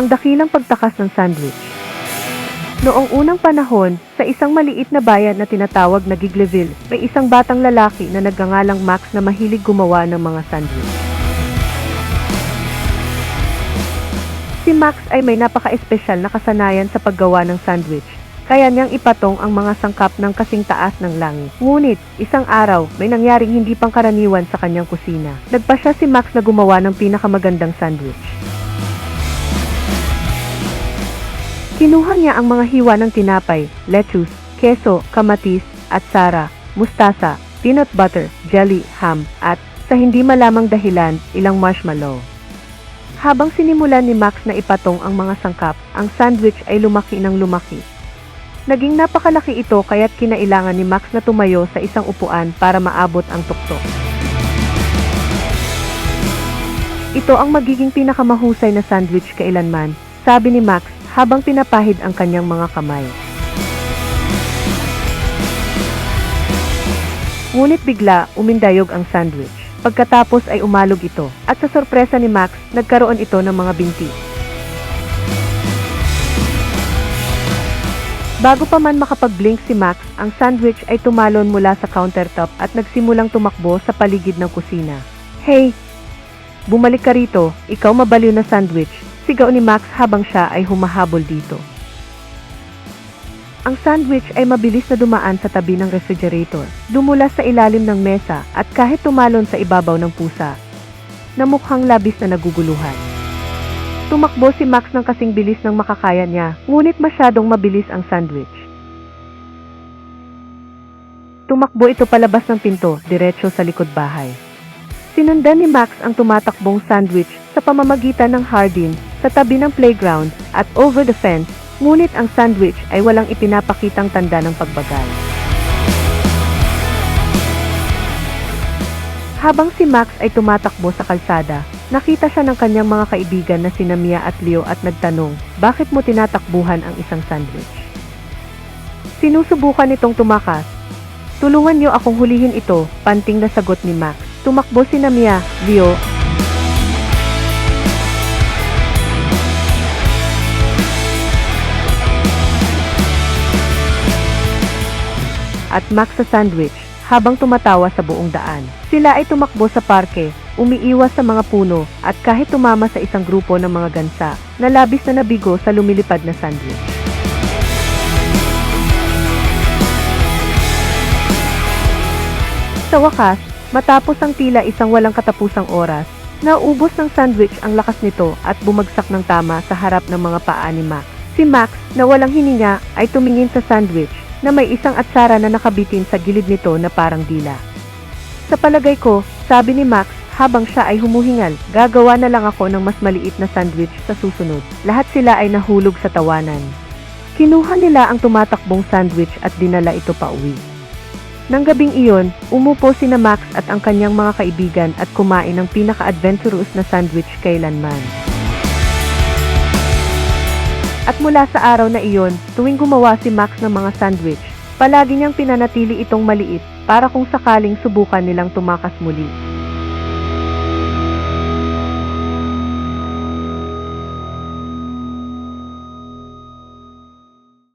Ang dakilang pagtakas ng sandwich. Noong unang panahon, sa isang maliit na bayan na tinatawag na Gigleville, may isang batang lalaki na nagngangalang Max na mahilig gumawa ng mga sandwich. Si Max ay may napaka-espesyal na kasanayan sa paggawa ng sandwich. Kaya niyang ipatong ang mga sangkap ng kasing taas ng langit. Ngunit, isang araw, may nangyaring hindi pangkaraniwan sa kanyang kusina. Nagpa siya si Max na gumawa ng pinakamagandang sandwich. Kinuha niya ang mga hiwa ng tinapay, lettuce, keso, kamatis, at sara, mustasa, peanut butter, jelly, ham, at, sa hindi malamang dahilan, ilang marshmallow. Habang sinimulan ni Max na ipatong ang mga sangkap, ang sandwich ay lumaki ng lumaki. Naging napakalaki ito kaya't kinailangan ni Max na tumayo sa isang upuan para maabot ang tuktok. Ito ang magiging pinakamahusay na sandwich kailanman, sabi ni Max habang pinapahid ang kanyang mga kamay. Ngunit bigla, umindayog ang sandwich. Pagkatapos ay umalog ito, at sa sorpresa ni Max, nagkaroon ito ng mga binti. Bago pa man makapag-blink si Max, ang sandwich ay tumalon mula sa countertop at nagsimulang tumakbo sa paligid ng kusina. Hey! Bumalik ka rito, ikaw mabaliw na sandwich, sigaw ni Max habang siya ay humahabol dito. Ang sandwich ay mabilis na dumaan sa tabi ng refrigerator, dumula sa ilalim ng mesa at kahit tumalon sa ibabaw ng pusa, na mukhang labis na naguguluhan. Tumakbo si Max ng kasing bilis ng makakaya niya, ngunit masyadong mabilis ang sandwich. Tumakbo ito palabas ng pinto, diretsyo sa likod bahay. Sinundan ni Max ang tumatakbong sandwich sa pamamagitan ng hardin sa tabi ng playground at over the fence, ngunit ang sandwich ay walang ipinapakitang tanda ng pagbagal. Habang si Max ay tumatakbo sa kalsada, nakita siya ng kanyang mga kaibigan na sina Mia at Leo at nagtanong, bakit mo tinatakbuhan ang isang sandwich? Sinusubukan nitong tumakas. Tulungan niyo akong hulihin ito, panting na sagot ni Max. Tumakbo si Mia, Leo, at Max sa sandwich habang tumatawa sa buong daan. Sila ay tumakbo sa parke, umiiwas sa mga puno at kahit tumama sa isang grupo ng mga gansa na labis na nabigo sa lumilipad na sandwich. Sa wakas, matapos ang tila isang walang katapusang oras, naubos ng sandwich ang lakas nito at bumagsak ng tama sa harap ng mga paa ni Max. Si Max, na walang hininga, ay tumingin sa sandwich na may isang atsara na nakabitin sa gilid nito na parang dila. Sa palagay ko, sabi ni Max habang siya ay humuhingal, gagawa na lang ako ng mas maliit na sandwich sa susunod. Lahat sila ay nahulog sa tawanan. Kinuha nila ang tumatakbong sandwich at dinala ito pa uwi. Nang gabing iyon, umupo si na Max at ang kanyang mga kaibigan at kumain ng pinaka-adventurous na sandwich kailanman. At mula sa araw na iyon, tuwing gumawa si Max ng mga sandwich, palagi niyang pinanatili itong maliit para kung sakaling subukan nilang tumakas muli.